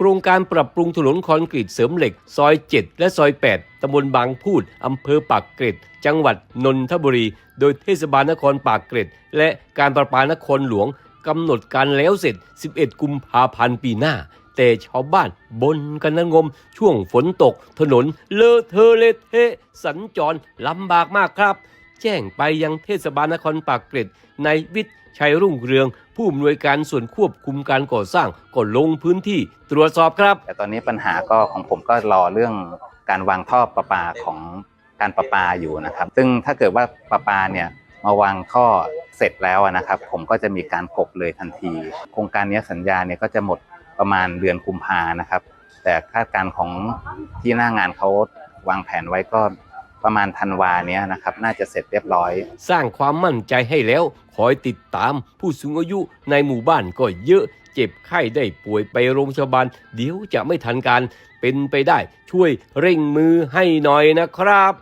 โครงการปรับปรุงถนนคอนกรีตเสริมเหล็ก ซอย 7 และซอย 8 ตำบลบางพูด อำเภอปากเกร็ด จังหวัดนนทบุรี โดยเทศบาลนครปากเกร็ด และการประปานครหลวงกำหนดการแล้วเสร็จ 11 กุมภาพันธ์ปีหน้า แต่ชาวบ้านบนกันนงม ช่วงฝนตก ถนนเลอะเทอะเละเทะสัญจรลำบากมากครับ แจ้งไปยังเทศบาลนครปากเกร็ดในวิทย์ชัยรุ่งเรือง ผู้อำนวยการส่วนควบคุมการก่อสร้างก็ลงพื้นที่ตรวจสอบครับ แต่ตอนนี้ปัญหาก็ของผมก็รอเรื่องการวางท่อประปาของการประปาอยู่นะครับ ซึ่งถ้าเกิดว่าประปาเนี่ยมาวางท่อเสร็จแล้วนะครับ ผมก็จะมีการกบเลยทันที โครงการนี้สัญญาเนี่ยก็จะหมดประมาณเดือนกุมภานะครับ แต่คาดการณ์ของที่หน้างานเขาวางแผนไว้ก็ ประมาณธันวาเนี้ยนะครับ น่าจะเสร็จเรียบร้อย สร้างความมั่นใจให้แล้ว คอยติดตาม ผู้สูงอายุในหมู่บ้านก็เยอะ เจ็บไข้ได้ป่วยไปโรงพยาบาล เดี๋ยวจะไม่ทันการ เป็นไปได้ช่วยเร่งมือให้หน่อยนะครับ